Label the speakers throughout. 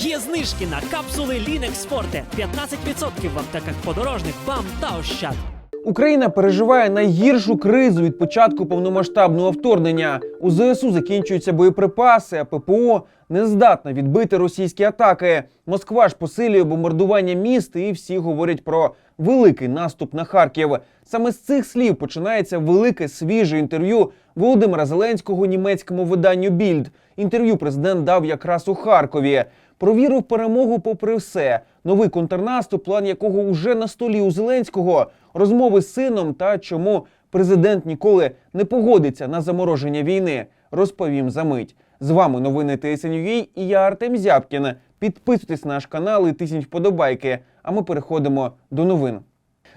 Speaker 1: Є знижки на капсули Linux Forte 15% в аптеках подорожних БАМ та Ощад.
Speaker 2: Україна переживає найгіршу кризу від початку повномасштабного вторгнення. У ЗСУ закінчуються боєприпаси, а ППО не здатна відбити російські атаки. Москва ж посилює бомбардування міст, і всі говорять про великий наступ на Харків. Саме з цих слів починається велике свіже інтерв'ю Володимира Зеленського німецькому виданню Більд. Інтерв'ю президент дав якраз у Харкові. Про віру перемогу попри все. Новий контрнаступ, план якого уже на столі у Зеленського, розмови з сином та чому президент ніколи не погодиться на замороження війни. Розповім за мить. З вами новини ТСНЮА і я Артем Зябкін. Підписуйтесь на наш канал і тисніть вподобайки. А ми переходимо до новин.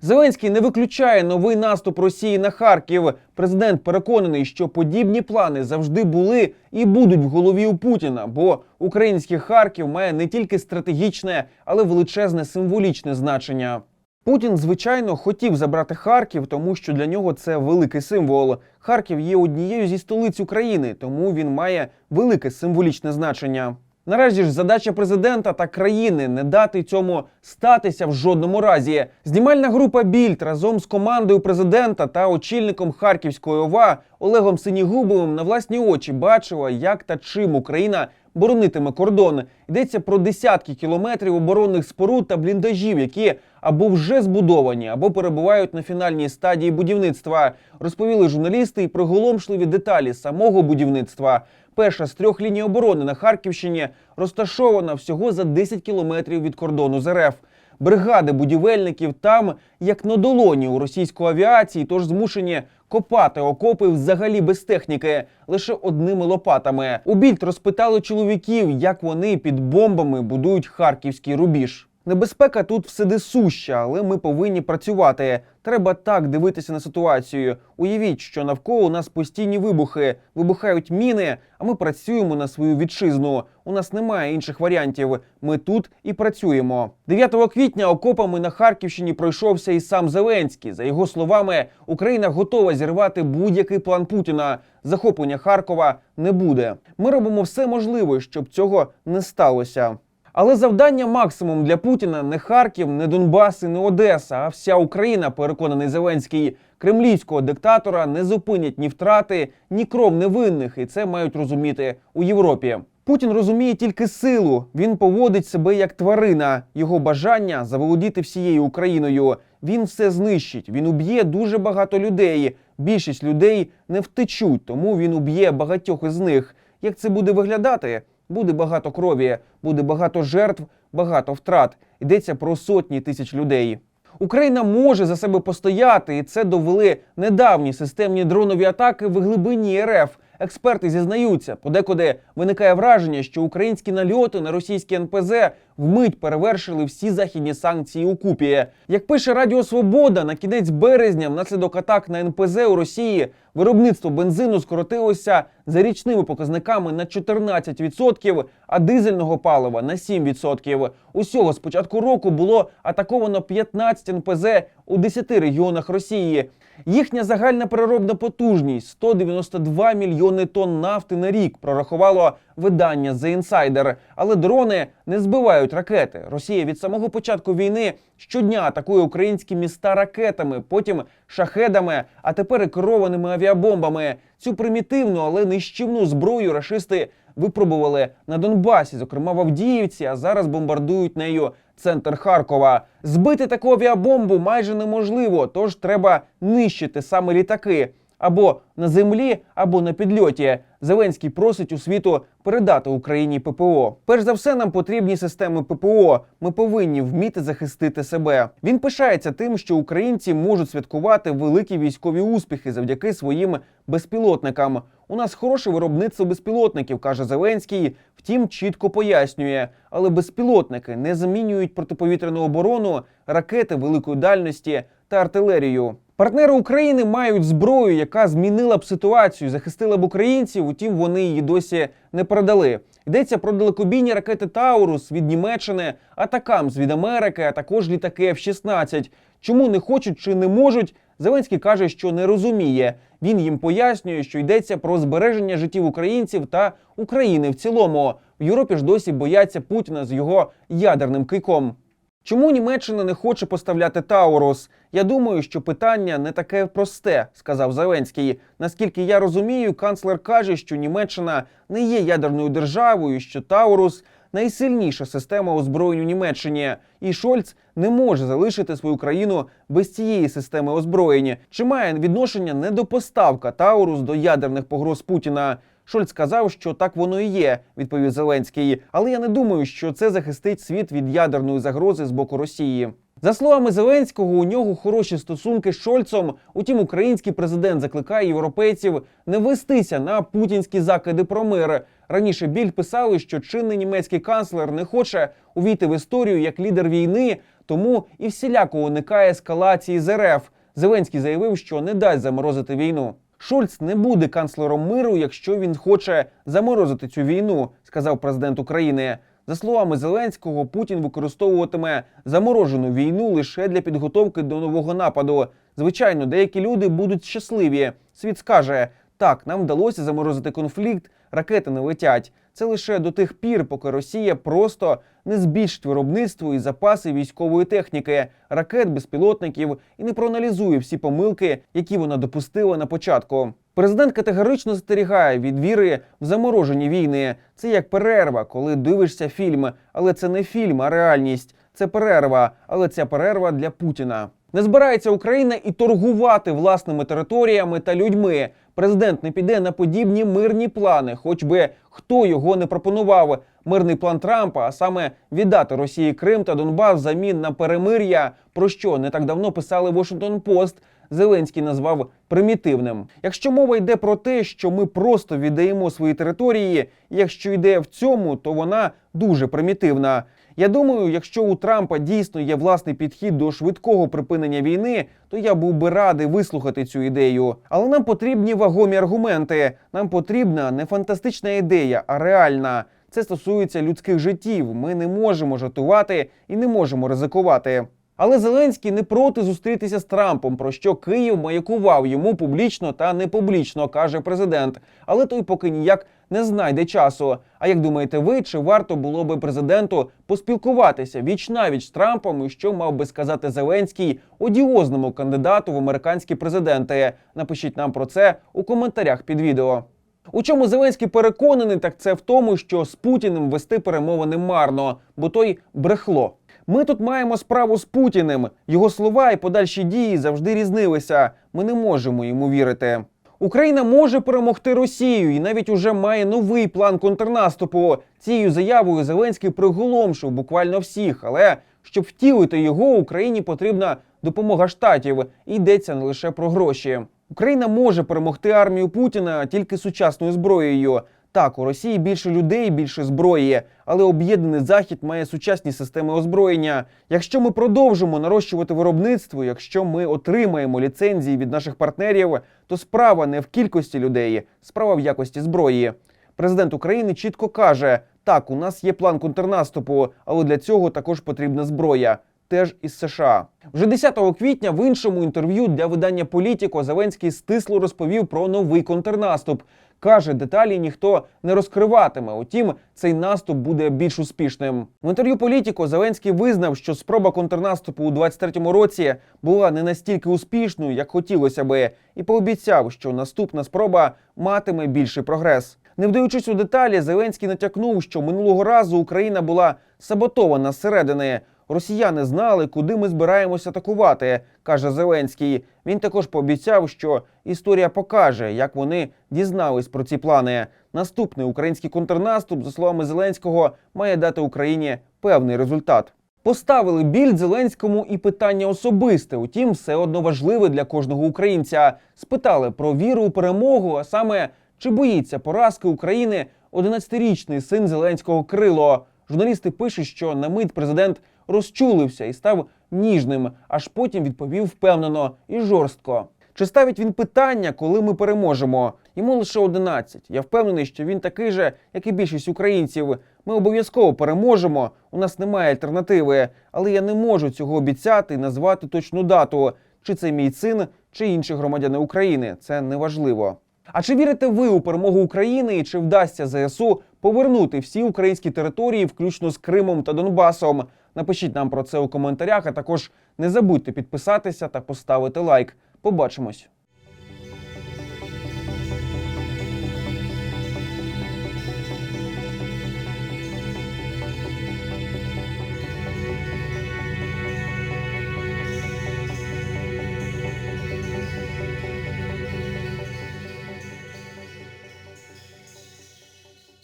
Speaker 2: Зеленський не виключає новий наступ Росії на Харків. Президент переконаний, що подібні плани завжди були і будуть в голові у Путіна, бо український Харків має не тільки стратегічне, але величезне символічне значення. Путін, звичайно, хотів забрати Харків, тому що для нього це великий символ. Харків є однією зі столиць України, тому він має велике символічне значення. Наразі ж задача президента та країни не дати цьому статися в жодному разі. Знімальна група Більд разом з командою президента та очільником Харківської ОВА Олегом Синігубовим на власні очі бачила, як та чим Україна боронитиме кордон. Йдеться про десятки кілометрів оборонних споруд та бліндажів, які або вже збудовані, або перебувають на фінальній стадії будівництва. Розповіли журналісти і приголомшливі деталі самого будівництва. Перша з трьох ліній оборони на Харківщині розташована всього за 10 кілометрів від кордону з РФ. Бригади будівельників там як на долоні у російської авіації, тож змушені копати окопи взагалі без техніки, лише одними лопатами. У більд розпитали чоловіків, як вони під бомбами будують харківський рубіж. Небезпека тут всюди суща, але ми повинні працювати. Треба так дивитися на ситуацію. Уявіть, що навколо нас постійні вибухи, вибухають міни, а ми працюємо на свою вітчизну. У нас немає інших варіантів. Ми тут і працюємо. 9 квітня окопами на Харківщині пройшовся і сам Зеленський. За його словами, Україна готова зірвати будь-який план Путіна. Захоплення Харкова не буде. Ми робимо все можливе, щоб цього не сталося. Але завдання максимум для Путіна не Харків, не Донбас і не Одеса, а вся Україна, переконаний Зеленський. Кремлівського диктатора не зупинять ні втрати, ні кров невинних, і це мають розуміти у Європі. Путін розуміє тільки силу. Він поводить себе як тварина. Його бажання заволодіти всією Україною. Він все знищить. Він уб'є дуже багато людей. Більшість людей не втечуть, тому він уб'є багатьох із них. Як це буде виглядати? Буде багато крові, буде багато жертв, багато втрат. Йдеться про сотні тисяч людей. Україна може за себе постояти, і це довели недавні системні дронові атаки в глибині РФ. Експерти зізнаються, подекуди виникає враження, що українські нальоти на російські НПЗ вмить перевершили всі західні санкції у купі. Як пише Радіо Свобода, на кінець березня, внаслідок атак на НПЗ у Росії, виробництво бензину скоротилося за річними показниками на 14%, а дизельного палива на 7%. Усього з початку року було атаковано 15 НПЗ у 10 регіонах Росії. Їхня загальна переробна потужність 192 мільйони тонн нафти на рік прорахувало видання The Insider. Але дрони не збивають ракети. Росія від самого початку війни щодня атакує українські міста ракетами, потім шахедами, а тепер і керованими авіабомбами. Цю примітивну, але нищівну зброю рашисти випробували на Донбасі, зокрема в Авдіївці, а зараз бомбардують нею центр Харкова. Збити таку авіабомбу майже неможливо, тож треба нищити саме літаки або на землі, або на підльоті. Зеленський просить у світу передати Україні ППО. Перш за все, нам потрібні системи ППО. Ми повинні вміти захистити себе. Він пишається тим, що українці можуть святкувати великі військові успіхи завдяки своїм безпілотникам. У нас хороше виробництво безпілотників, каже Зеленський. Втім, чітко пояснює, але безпілотники не замінюють протиповітряну оборону, ракети великої дальності та артилерію. Партнери України мають зброю, яка змінила б ситуацію, захистила б українців. Утім, вони її досі не передали. Йдеться про далекобійні ракети Таурус від Німеччини, Атакамс від Америки, а також літаки F-16. Чому не хочуть чи не можуть? Зеленський каже, що не розуміє. Він їм пояснює, що йдеться про збереження життів українців та України в цілому. В Європі ж досі бояться Путіна з його ядерним кийком. Чому Німеччина не хоче поставляти Таурус? Я думаю, що питання не таке просте, сказав Зеленський. Наскільки я розумію, канцлер каже, що Німеччина не є ядерною державою, що Таурус найсильніша система озброєнь у Німеччині, і Шольц не може залишити свою країну без цієї системи озброєнь. Чи має відношення недопоставка Таурус до ядерних погроз Путіна? Шольц сказав, що так воно і є, відповів Зеленський. Але я не думаю, що це захистить світ від ядерної загрози з боку Росії. За словами Зеленського, у нього хороші стосунки з Шольцом. Утім, український президент закликає європейців не вестися на путінські закиди про мир. Раніше біль писали, що чинний німецький канцлер не хоче увійти в історію як лідер війни, тому і всіляко уникає ескалації з РФ. Зеленський заявив, що не дасть заморозити війну. Шольц не буде канцлером миру, якщо він хоче заморозити цю війну, сказав президент України. За словами Зеленського, Путін використовуватиме заморожену війну лише для підготовки до нового нападу. Звичайно, деякі люди будуть щасливі. Світ скаже: так, нам вдалося заморозити конфлікт, ракети не летять. Це лише до тих пір, поки Росія просто не збільшить виробництво і запаси військової техніки, ракет, безпілотників і не проаналізує всі помилки, які вона допустила на початку. Президент категорично застерігає від віри в заморожені війни. Це як перерва, коли дивишся фільм, але це не фільм, а реальність. Це перерва, але ця перерва для Путіна. Не збирається Україна і торгувати власними територіями та людьми. Президент не піде на подібні мирні плани, хоч би хто його не пропонував. Мирний план Трампа, а саме віддати Росії Крим та Донбас взамін на перемир'я, про що не так давно писали Washington Post, Зеленський назвав примітивним. Якщо мова йде про те, що ми просто віддаємо свої території, якщо йде в цьому, то вона дуже примітивна. Я думаю, якщо у Трампа дійсно є власний підхід до швидкого припинення війни, то я був би радий вислухати цю ідею. Але нам потрібні вагомі аргументи. Нам потрібна не фантастична ідея, а реальна. Це стосується людських життів. Ми не можемо жартувати і не можемо ризикувати. Але Зеленський не проти зустрітися з Трампом, про що Київ маякував йому публічно та не публічно, каже президент. Але той поки ніяк не знайде часу. А як думаєте ви, чи варто було би президенту поспілкуватися віч навіч з Трампом, і що мав би сказати Зеленський одіозному кандидату в американські президенти? Напишіть нам про це у коментарях під відео. У чому Зеленський переконаний, так це в тому, що з Путіним вести перемовини марно, бо той брехло. Ми тут маємо справу з Путіним. Його слова і подальші дії завжди різнилися. Ми не можемо йому вірити. Україна може перемогти Росію і навіть уже має новий план контрнаступу. Цією заявою Зеленський приголомшив буквально всіх. Але щоб втілити його, Україні потрібна допомога штатів. Йдеться не лише про гроші. Україна може перемогти армію Путіна тільки сучасною зброєю. Так, у Росії більше людей, більше зброї, але об'єднаний захід має сучасні системи озброєння. Якщо ми продовжимо нарощувати виробництво, якщо ми отримаємо ліцензії від наших партнерів, то справа не в кількості людей, справа в якості зброї. Президент України чітко каже: так, у нас є план контрнаступу, але для цього також потрібна зброя. Теж із США вже 10 квітня в іншому інтерв'ю для видання Політіко Зеленський стисло розповів про новий контрнаступ. Каже, деталі ніхто не розкриватиме. Утім, цей наступ буде більш успішним. В інтерв'ю Політіко Зеленський визнав, що спроба контрнаступу у 23-му році була не настільки успішною, як хотілося би, і пообіцяв, що наступна спроба матиме більший прогрес. Не вдаючись у деталі, Зеленський натякнув, що минулого разу Україна була саботована зсередини. Росіяни знали, куди ми збираємося атакувати, каже Зеленський. Він також пообіцяв, що історія покаже, як вони дізнались про ці плани. Наступний український контрнаступ, за словами Зеленського, має дати Україні певний результат. Поставили біль Зеленському і питання особисте, утім, все одно важливе для кожного українця. Спитали про віру у перемогу, а саме чи боїться поразки України 11-річний син Зеленського Крило. Журналісти пишуть, що на мить президент розчулився і став ніжним, аж потім відповів впевнено і жорстко. Чи ставить він питання, коли ми переможемо? Йому лише 11. Я впевнений, що він такий же, як і більшість українців. Ми обов'язково переможемо. У нас немає альтернативи, але я не можу цього обіцяти і назвати точну дату. Чи це мій син, чи інші громадяни України. Це неважливо. А чи вірите ви у перемогу України і чи вдасться ЗСУ повернути всі українські території, включно з Кримом та Донбасом? Напишіть нам про це у коментарях, а також не забудьте підписатися та поставити лайк. Побачимось.